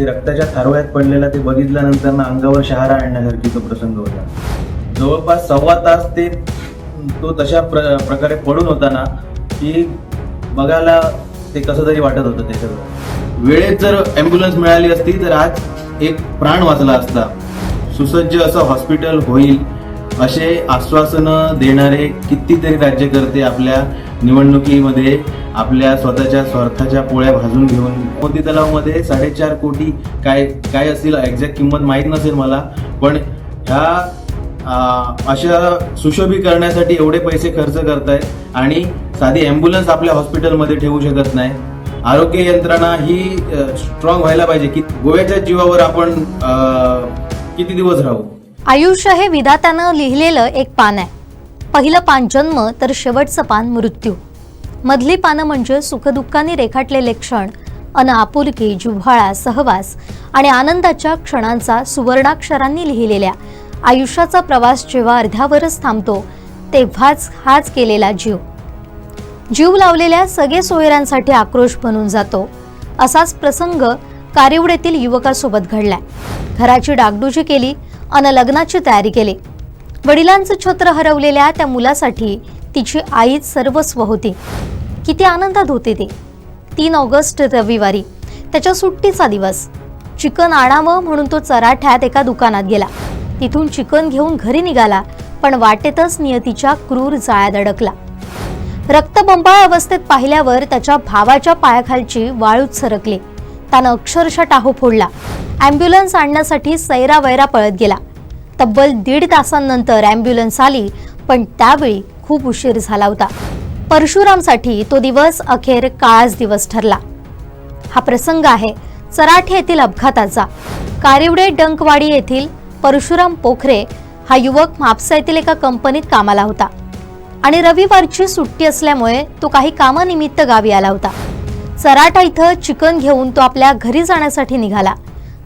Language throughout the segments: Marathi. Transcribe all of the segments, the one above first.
ते रक्ताच्या थारोळ्यात पडलेला ते बघितल्यानंतर ना अंगावर शहारा आणण्यासारखी तो प्रसंग होता. जवळपास सव्वा तास ते तो तशा प्र प्रकारे पडून होता ना की बघायला ते कसं तरी वाटत होतं त्याच्यावर वेळेत जर ॲम्ब्युलन्स मिळाली असती तर आज एक प्राण वाचला असता. सुसज्ज असं हॉस्पिटल होईल असे आश्वासनं देणारे कितीतरी राज्यकर्ते आपल्या निवडणुकीमध्ये आपल्या स्वतःच्या स्वार्थाच्या पोळ्या भाजून घेऊन मोती तलावमध्ये साडेचार कोटी काय काय असतील एक्झॅक्ट किंमत माहीत नसेल मला पण ह्या अशा सुशोभी करण्यासाठी एवढे पैसे खर्च करतायत आणि साधी ॲम्ब्युलन्स आपल्या हॉस्पिटलमध्ये ठेवू शकत नाही. आरोग्य यंत्रणा ही स्ट्रॉंग व्हायला पाहिजे. की गोव्याच्या जीवावर आपण किती दिवस राहू? आयुष्य हे विधात्यानं लिहिलेलं एक पान आहे. पहिलं पान जन्म तर शेवटचं पान मृत्यू. मधली पानं म्हणजे सुखदुःखाने रेखाटलेले क्षण अन आपुलकी जिव्हाळा सहवास आणि आनंदाच्या क्षणांचा सुवर्णाक्षरांनी लिहिलेल्या. आयुष्याचा प्रवास जेव्हा अर्ध्यावरच थांबतो तेव्हाच हाच केलेला जीव. जीव लावलेल्या सगळे सोयऱ्यांसाठी आक्रोश बनून जातो. असाच प्रसंग कारिवडेतील युवकासोबत घडलाय. घराची डागडुजी केली अन लग्नाची तयारी केली. वडिलांचं छत्र हरवलेल्या त्या मुलासाठी तिची आईच सर्वस्व होती. किती आनंदात होते ते. तीन ऑगस्ट रविवारी त्याच्या सुट्टीचा दिवस. चिकन आणावं म्हणून तो चराठ्यात एका दुकानात गेला. तिथून चिकन घेऊन घरी निघाला पण वाटेतच नियतीच्या क्रूर जाळ्यात अडकला. रक्तबंबाळ अवस्थेत पाहिल्यावर त्याच्या भावाच्या पायाखालची वाळूच सरकली. त्यानं अक्षरशः टाहो फोडला. अँब्युलन्स आणण्यासाठी सैरा वैरा पळत गेला. तब्बल दीड तासांनंतर अँब्युलन्स आली पण त्यावेळी खूप उशीर झाला होता. परशुरामसाठी तो दिवस अखेर काळाच दिवस ठरला. हा प्रसंग आहे चराठे येथील अपघाताचा. कारिवडे डंकवाडी येथील परशुराम पोखरे हा युवक म्हापसा येथील एका कंपनीत कामाला होता आणि रविवारची सुट्टी असल्यामुळे तो काही कामानिमित्त गावी आला होता. चराटा इथं चिकन घेऊन तो आपल्या घरी जाण्यासाठी निघाला.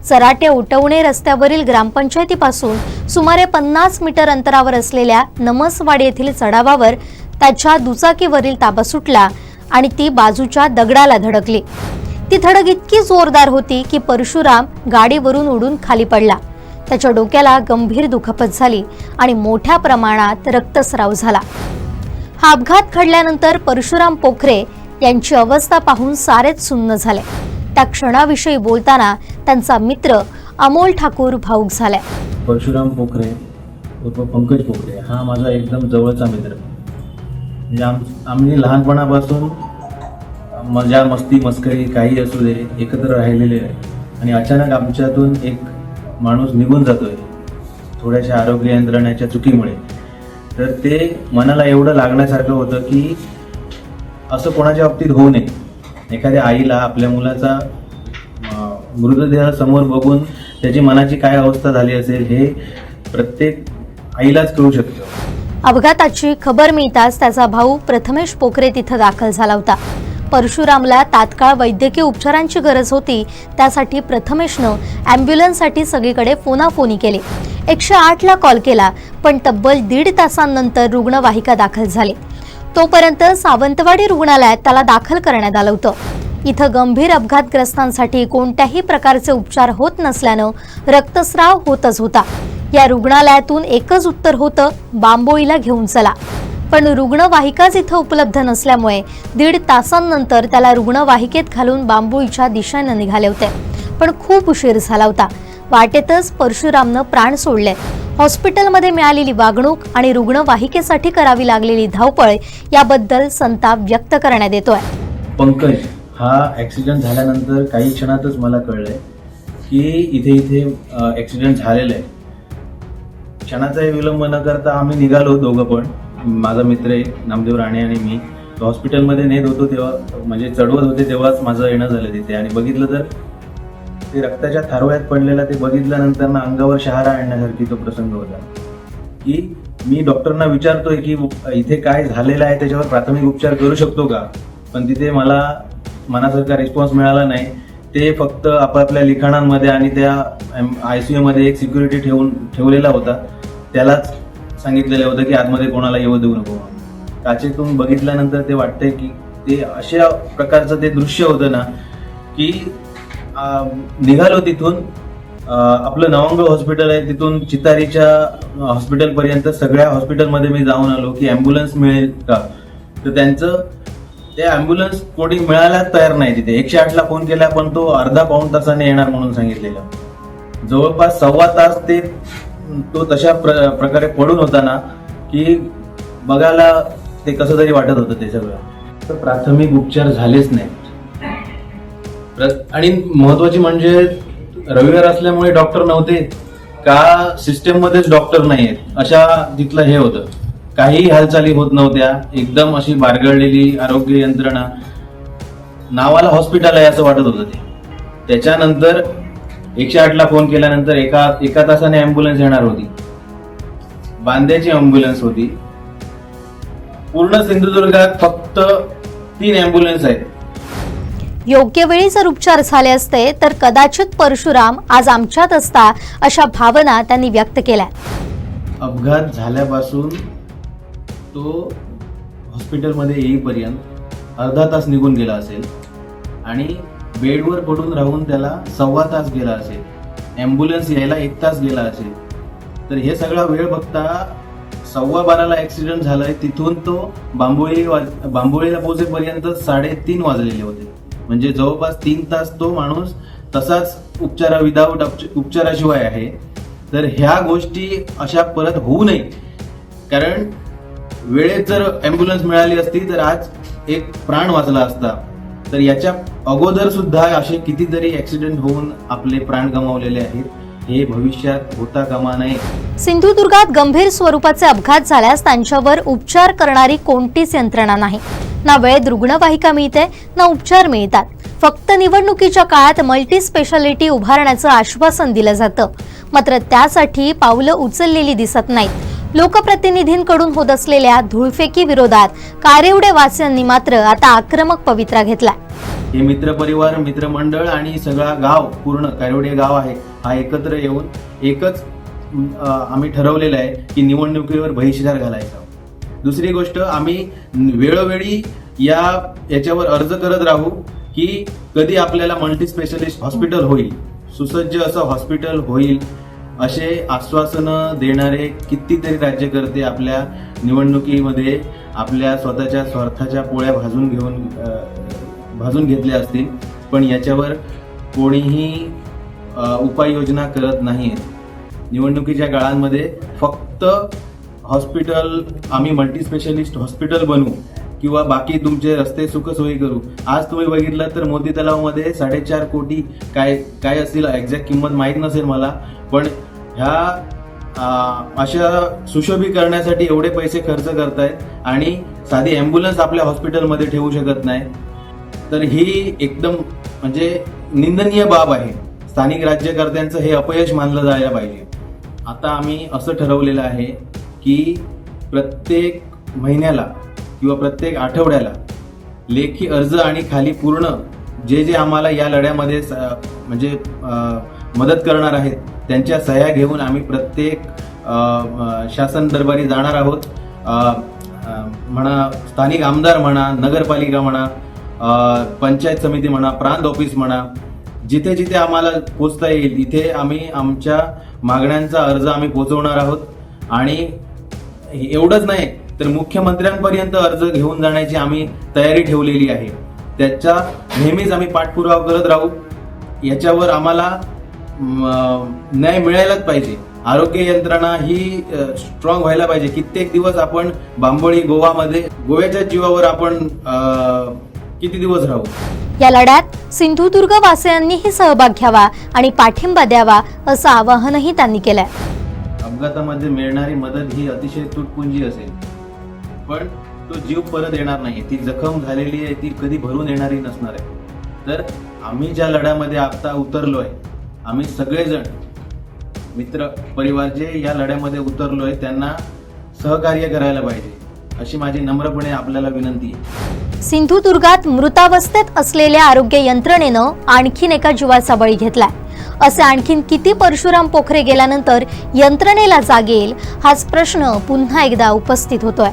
चराटे उटवणे रस्त्यावरील ग्रामपंचायतीपासून सुमारे पन्नास मीटर अंतरावर असलेल्या नमसवाडी येथील चढावावर त्याच्या दुचाकीवरील ताबा सुटला आणि ती बाजूच्या दगडाला धडकली. ती धडक इतकी जोरदार होती की परशुराम गाडीवरून उडून खाली पडला. त्याच्या डोक्याला गंभीर दुखापत झाली आणि मोठ्या प्रमाणात रक्तस्राव झाला. हा अपघात घडल्यानंतर परशुराम पोखरे यांची अवस्था पाहून सारेच सुन्न झाले. त्या क्षणाविषयी बोलताना त्यांचा मित्र अमोल ठाकूर भाऊक झालाय. परशुराम पोखरे उर्फ पंकज पोखरे हा माझा एकदम जवळचा मित्र. म्हणजे आम आम्ही लहानपणापासून मजा मस्ती मस्करी काही असू दे एकत्र राहिलेले आहे. आणि अचानक आमच्यातून एक माणूस निघून जातोय थोड्याशा आरोग्य यंत्रणेच्या चुकीमुळे. तर ते मनाला एवढं लागण्यासारखं होतं की असं कोणाच्या बाबतीत होऊ नये. एखाद्या आईला आपल्या मुलाचा मृतदेह समोर बघून त्याची मनाची काय अवस्था झाली असेल हे प्रत्येक आईलाच कळू शकतं. अपघाताची खबर मिळताच त्याचा भाऊ प्रथमेश पोखरे तिथं दाखल झाला होता. परशुरामला तात्काळ वैद्यकीय उपचारांची गरज होती त्यासाठी प्रथमेशनं ॲम्ब्युलन्ससाठी सगळीकडे फोनाफोनी केली. एकशे आठला कॉल केला पण तब्बल दीड तासांनंतर रुग्णवाहिका दाखल झाली. तोपर्यंत सावंतवाडी रुग्णालयात त्याला दाखल करण्यात आलं होतं. इथं गंभीर अपघातग्रस्तांसाठी कोणत्याही प्रकारचे उपचार होत नसल्यानं रक्तस्राव होतच होता. या रुग्णालयातून एकच उत्तर होतं बांबोईला घेऊन चला. पण रुग्णवाहिकाच इथं उपलब्ध नसल्यामुळे दीड तासांनंतर त्याला रुग्णवाहिकेत घालून बांबोईच्या दिशेनं निघाले होते. पण खूप उशीर झाला होता. वाटेतच परशुरामनं प्राण सोडले. हॉस्पिटलमध्ये मिळालेली वागणूक आणि रुग्णवाहिकेसाठी करावी लागलेली धावपळ याबद्दल संताप व्यक्त करण्यात येतोय. पंकज हा ॲक्सिडेंट झाल्यानंतर काही क्षणातच मला कळलंय की इथे इथे ॲक्सिडेंट झालेला आहे क्षणाचाही विलंब न करता आम्ही निघालो दोघं पण. माझा मित्र एक नामदेव राणे आणि मी. हॉस्पिटलमध्ये नेत होतो तेव्हा म्हणजे चढवत होते तेव्हाच माझं येणं झालं तिथे. आणि बघितलं तर ते रक्ताच्या थारोळ्यात पडलेला ते बघितल्यानंतर ना अंगावर शहारा आणण्यासारखी तो प्रसंग होता. की मी डॉक्टरना विचारतोय की इथे काय झालेलं आहे? त्याच्यावर प्राथमिक उपचार करू शकतो का? पण तिथे मला मनासारखा रिस्पॉन्स मिळाला नाही. ते फक्त आपापल्या लिखाणांमध्ये आणि त्या आय सी यूमध्ये एक सिक्युरिटी ठेवून ठेवलेला होता. त्यालाच सांगितलेलं होतं की आतमध्ये कोणाला येऊ देऊ नको. म्हणून. काचेतून बघितल्यानंतर ते वाटतंय की ते अशा प्रकारचं ते दृश्य होतं ना की निघालो तिथून आपलं नवंग हॉस्पिटल आहे तिथून चितारीच्या हॉस्पिटलपर्यंत सगळ्या हॉस्पिटलमध्ये मी जाऊन आलो की ॲम्ब्युलन्स मिळेल का? तर त्यांचं ते ॲम्ब्युलन्स कोणी मिळायला तयार नाही तिथे. एकशे आठला फोन केला पण तो अर्धा पाऊण तासाने येणार म्हणून सांगितलेला. जवळपास सव्वा तास ते तो तशा प्र प्रकारे पडून होता ना की बघायला ते कसं तरी वाटत होतं ते सगळं. तर प्राथमिक उपचार झालेच नाही आणि महत्वाची म्हणजे रविवार असल्यामुळे डॉक्टर नव्हते का सिस्टममध्येच डॉक्टर नाही आहेत अशा तिथलं हे होतं. काही हालचाली होत नव्हत्या. एकदम अशी बारगळलेली आरोग्य यंत्रणा. नावाला हॉस्पिटल आहे असं वाटत होतं ते. त्याच्यानंतर एकशे आठला फोन केल्यानंतर एका एका तासाने अँब्युलन्स येणार होती. बांद्याची अँब्युलन्स होती. पूर्ण सिंधुदुर्गात फक्त तीन अँब्युलन्स आहेत. योग्य वेळी जर उपचार झाले असते तर कदाचित परशुराम आज आमच्यात असता अशा भावना त्यांनी व्यक्त केल्या. अपघात झाल्यापासून तो हॉस्पिटलमध्ये येईपर्यंत अर्धा तास निघून गेला असेल आणि बेडवर पडून राहून त्याला सव्वा तास गेला असेल ॲम्ब्युलन्स यायला एक तास गेला असेल. तर हे सगळा वेळ बघता सव्वा बाराला ॲक्सिडेंट आहे तिथून तो बांबोळी वाज- बांबोळीला पोहोचेपर्यंत साडेतीन वाजलेले होते. म्हणजे जवळपास तीन तास तो माणूस तसाच उपचारा विदाऊट उपचाराशिवाय आहे. तर ह्या गोष्टी अशा परत होऊ नये कारण वेळेत जर ॲम्ब्युलन्स मिळाली असती तर आज एक प्राण वाचला असता. तर याच्या अगोदर सुद्धा असे कितीतरी ऍक्सिडेंट होऊन आपले प्राण गमावलेले आहेत. हे भविष्यात होता कामा नये. सिंधुदुर्गात गंभीर स्वरूपाचे अपघात झाल्यास त्यांच्यावर उपचार करणारी कोणतीच यंत्रणा नाही. ना वेळेत रुग्णवाहिका मिळते ना उपचार मिळतात. फक्त निवडणुकीच्या काळात मल्टी स्पेशालिटी उभारण्याचं आश्वासन दिलं जातं. मात्र त्यासाठी पावलं उचललेली दिसत नाहीत. लोकप्रतिनिधींकडून होत असलेल्या धुळफेकी विरोधात कारेवडे वासियांनी मात्र आता आक्रमक पवित्रा घेतला हे मित्र परिवार मित्रमंडळ आणि सगळा गाव पूर्ण कारेवडे गाव आहे हा एकत्र येऊन एकच आम्ही ठरवलेलं आहे की निवडणुकीवर बहिष्कार घालायचा. दुसरी गोष्ट आम्ही वेळोवेळी या याच्यावर अर्ज करत राहू की कधी आपल्याला मल्टी स्पेशलिस्ट हॉस्पिटल होईल. सुसज्ज असं हॉस्पिटल होईल असे आश्वासनं देणारे कितीतरी राज्यकर्ते आपल्या निवडणुकीमध्ये आपल्या स्वतःच्या स्वार्थाच्या पोळ्या भाजून घेऊन भाजून घेतल्या असतील. पण याच्यावर कोणीही उपाययोजना करत नाही निवडणुकीच्या काळांमध्ये फक्त हॉस्पिटल आम्ही मल्टीस्पेशलिस्ट हॉस्पिटल बनवू किंवा बाकी तुमचे रस्ते सुखसोयी करू. आज तुम्ही बघितलं तर मोती तलावमध्ये साडेचार कोटी काय काय असतील एक्झॅक्ट किंमत माहीत नसेल मला पण ह्या अशा सुशोभी करण्यासाठी एवढे पैसे खर्च करतायत आणि साधी ॲम्ब्युलन्स आपल्या हॉस्पिटलमध्ये ठेवू शकत नाही. तर ही एकदम म्हणजे निंदनीय बाब आहे. स्थानिक राज्यकर्त्यांचं हे अपयश मानलं जायला पाहिजे. आता आम्ही असं ठरवलेलं आहे की प्रत्येक महिन्याला किंवा प्रत्येक आठवड्याला लेखी अर्ज आणि खाली पूर्ण जे जे आम्हाला या लढ्यामध्ये स- म्हणजे मदत करणार आहेत त्यांच्या सह्या घेऊन आम्ही प्रत्येक शासन दरबारी जाणार आहोत. म्हणा स्थानिक आमदार म्हणा नगरपालिका म्हणा पंचायत समिती म्हणा प्रांत ऑफिस म्हणा जिथे जिथे आम्हाला पोचता येईल तिथे आम्ही आमच्या मागण्यांचा अर्ज आम्ही पोचवणार आहोत. आणि एवढंच नाही तर मुख्यमंत्र्यांपर्यंत अर्ज घेऊन जाण्याची आम्ही तयारी ठेवलेली आहे. त्याचा नेहमीच आम्ही पाठपुरावा करत राहू. याच्यावर आम्हाला न्याय मिळायलाच पाहिजे. आरोग्य यंत्रणा ही स्ट्रॉंग व्हायला पाहिजे. कित्येक दिवस आपण बांबोळी गोवामध्ये गोव्याच्या जीवावर आपण किती दिवस राहू? या लढ्यात सिंधुदुर्ग वासियांनीही सहभाग घ्यावा आणि पाठिंबा द्यावा असं आवाहनही त्यांनी केलंय. अपघातामध्ये मिळणारी मदत ही अतिशय तुटपुंजी असेल. पण तो जीव परत येणार नाही. ती जखम झालेली आहे ती कधी भरून येणारी नसणार आहे. तर आम्ही ज्या लढ्यामध्ये आता उतरलोय आम्ही सगळेजण मित्र परिवार जे या लढ्यामध्ये उतरलोय त्यांना सहकार्य करायला पाहिजे अशी माझी नम्रपणे आपल्याला विनंती आहे. सिंधुदुर्गात मृतावस्थेत असलेल्या आरोग्य यंत्रणेनं आणखीन एका जीवाचा बळी घेतलाय. असे आणखीन किती परशुराम पोखरे गेल्यानंतर यंत्रणेला जागेल हाच प्रश्न पुन्हा एकदा उपस्थित होतोय.